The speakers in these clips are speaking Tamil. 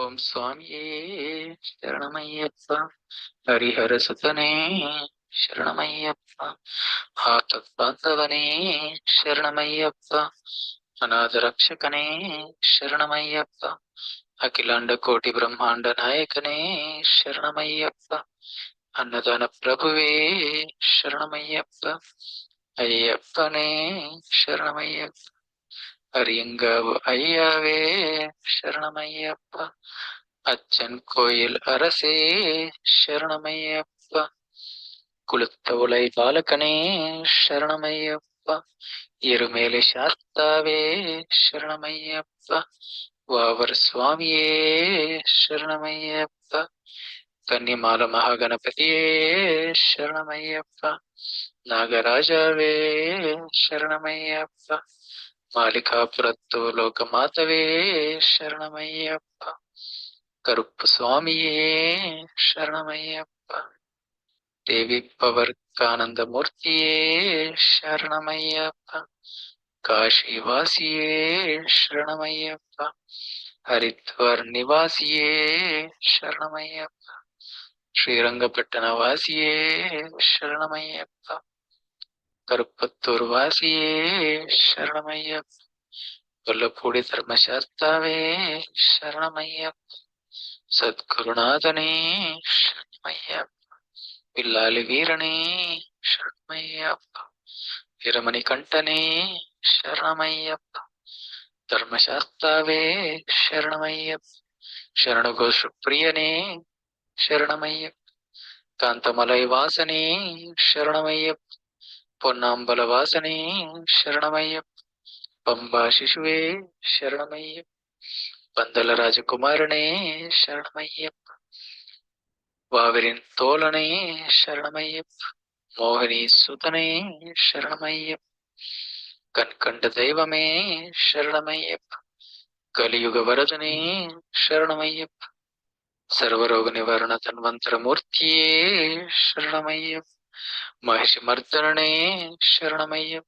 ஓம் சுவாமியே சரணமையப்பா. ஹரிஹர சுதனே சரணமையப்பா. ஆத்த பாந்தவனே சரணமையப்பா. அநாத ரக்ஷகனே சரணமையப்பா. அகிலாண்ட கோட்டி பிரம்மாண்ட நாயகனே சரணமையப்பா. அன்னதான பிரபுவே சரணமையப்பா. ஐயப்பனே சரணமையப்பா. அரியங்க ஐயாவே சரணமையப்பா. அச்சன் கோயில் அரசே சரணமையப்பா. குளுத்த உலை பாலகனே சரணமையப்பா. இருமேலி சாஸ்தாவே சரணமையப்பா. வாவர் சுவாமியே சரணமையப்பா. கன்னிமால மகாகணபதியே சரணமையப்பா. நாகராஜாவே சரணமையப்பா. மாலிகாபுரத்தோ லோகமாதவே சரணமையப்பா கருப்பு சுவாமியே சரணமையப்பா தேவி பவர்க்கானந்த மூர்த்தியே சரணமையப்பா காஷிவாசியே சரணமையப்பா ஹரித்வார் நிவாசியே சரணமையப்பா ஸ்ரீரங்கப்பட்டண வாசியே சரணமையப்பா கருப்பத்தூர் வாசியே சரணமையப்பா கொல்லப்பூடி தர்மசாஸ்தாவே சரணமையப்பா சத்குருநாதனே சரணமையப்பா பில்லாலி வீரனே சரணமையப்பா வீரமணி கண்டனே சரணமையப்பா தர்மசாஸ்தாவே சரணமையப்பா ಶರಣಘೋಷ ಪ್ರಿಯನೇ ಶರಣಮಯ್ಯಪ್ಪ ಕಾಂತಮಲೈ ವಾಸನೇ ಶರಣಮಯ್ಯಪ್ಪ पोन्ना बलवासने पंबा शिशुवे शरणमय्य पंदल राजकुमारणे शरणमय्य तोलने शरणमय्य मोहिनी सुतने शरणमय्य कनकंड दैवमे शरणमय्य कलियुग वरदने शरणमय्य सर्वरोग निवारण तन्वंत्र मूर्त्ये మహిషి మర్దనే శరణమయ్య.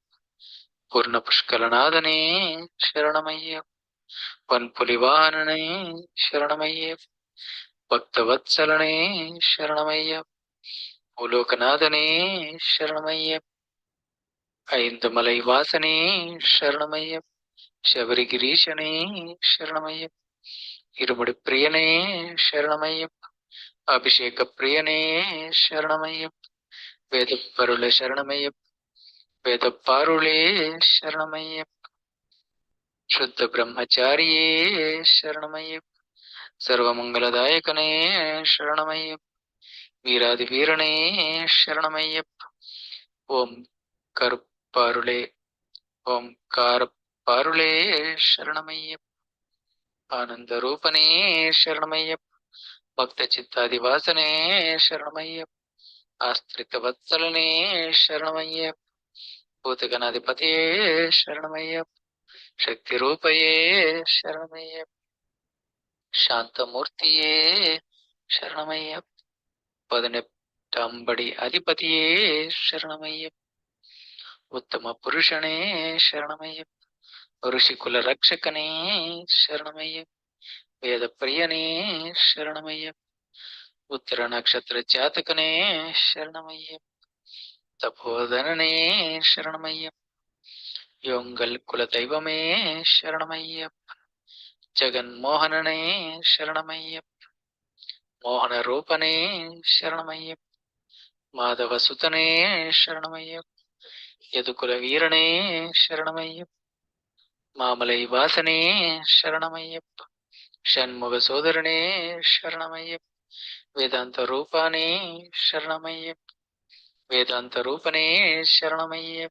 పూర్ణ పుష్కలనాథనే శరణమయ్య. పన్పులి పన్పులివాహననే శరణమయ్య. భక్తవత్సలనే శరణమయ్య. భూలోకనాథనే శరణమయ్య. ఐందమలై వాసనే శరణమయ్య. శబరిగిరీశనే శరణమయ్య. ఇరుముడి ప్రియనే శరణమయ్య. అభిషేక ప్రియనే శరణమయ్యం. പ്രിയനേ ശരണമയ്യപ്പ അഭിഷേക പ്രിയനേ ശരണമയ്യപ്പ വേദപ്പരുളെ ശരണമയ്യപ്പ വേദപ്പാരുളേ ശരണമയ്യപ്പ ശുദ്ധ ബ്രഹ്മചാരിയേ ശരണമയ്യപ്പ സർവമംഗലദായകനേ ശരണമയ്യപ്പ വീരാതി വീരണേ ശരണമയ്യപ്പ ഓം കറുപ്പാരുളേ ഓം കാർ பாருளே சரணமையப் ஆனந்த ரூபனே சரணமையப் ఆ ఆశ్రితవత్సలనే శరణమయ్యప్ప భూతగణాధిపతే శరణమయ్యప్ప శక్తి రూపయే శరణమయ్యప్ప శాంతమూర్తియే శరణమయ్యప్ప పదనెట్టంబడి అధిపతియే శరణమయ్యప్ప ఉత్తమ పురుషణే శరణమయ్యప్ప ఋషికుల రక్షకనే శరణమయ్యప్ప వేద ప్రియనే శరణమయ్యప్ప உத்திர நட்சத்திர ஜாத்தகனே சரணமையம் தபோதனனே சரணமையம் யோங்கள் குல தெய்வமே சரணமையப்பன் ஜெகன்மோகனனே சரணமையப்பன் மோகன ரூபனே சரணமையப்பன் மாதவ சுதனே சரணமையப்பன் யதுகுல வீரனே சரணமையப்பன் மாமலை வாசனே சரணமையப்பன் ஷண்முக சோதரனே சரணமையப்பன் वेदांत रूपाने शरणमय्य वेदांत रूपने शरणमय्य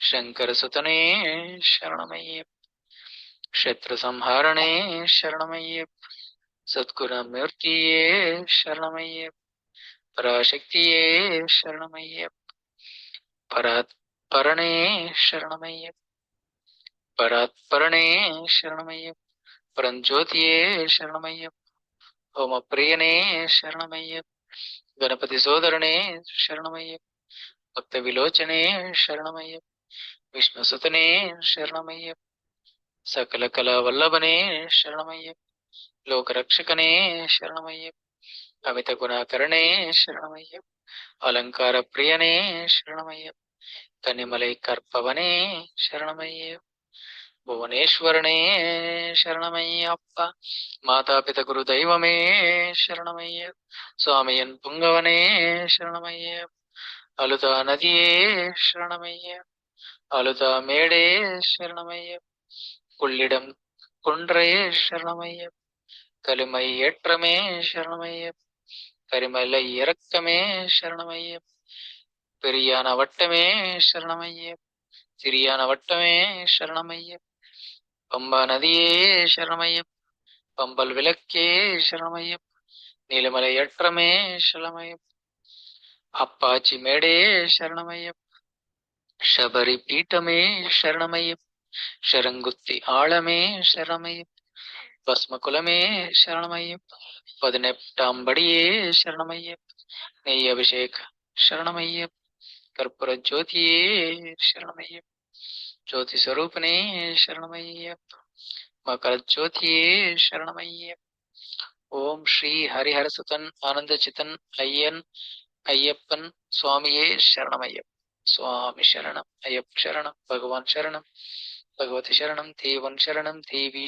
शंकर सुतने शरणमय्य क्षेत्र संहारणे शरणमय्य सत्कुमूर्ति शरणमय्य पराशक्त शरणमय्य परात्णे शरणमय्य परात्णे शरणमय्य परंज्योति शरणमय्य ఓ మా ప్రియనే శరణమయ్య. గణపతి సోదరునే శరణమయ్య. భక్త విలోచనే శరణమయ్య. విష్ణుసుతనే శరణమయ్య. సకల కళా వల్లభనే శరణమయ్య. లోకరక్షకనే శరణమయ్య. కవిత గుణాకరణే శరణమయ్య. అలంకార ప్రియనే శరణమయ్య. కనిమలై కర్పవనే శరణమయ్యే. சரணமையப்ப புவனேஸ்வரனே சரணமையப்பா. மாதாபித குரு தெய்வமே சரணமையப்ப சுவாமியன் புங்கவனே சரணமைய அழுதா நதியே சரணமைய அழுதா மேடே சரணமைய கொள்ளிடம் குன்றே சரணமைய கலிமை ஏற்றமே சரணமைய கரிமலை இறக்கமே சரணமைய பெரியான வட்டமே சரணமைய சிறியான வட்டமே சரணமையப்ப பம்ப நதியே சரணமையப் பம்பல் விளக்கே சரணமையப் நீலமலை ஏற்றமே சரணமையப் அப்பாச்சி மேடே சரணமையப் சபரி பீட்டமே சரணமையப் ஷரங்குத்தி ஆழமே சரணமையப் பஸ்ம குலமே பதினெட்டாம் படியே சரணமையப் நெய் அபிஷேக் சரணமையப் கற்பூர ஜோதியே சரணமையப் ஜோதி ஸ்வரூபனே சரணமையப்ப மகர ஜோதியே சரணமையப்ப ஓம் ஸ்ரீ ஹரிஹரசுதன் ஆனந்த சித்தன் ஐயன் ஐயப்பன் சுவாமியே சரணமையப்ப சுவாமி சரணம் ஐயப் சரணம் பகவான் சரணம் பகவதி சரணம் தேவன் சரணம் தேவி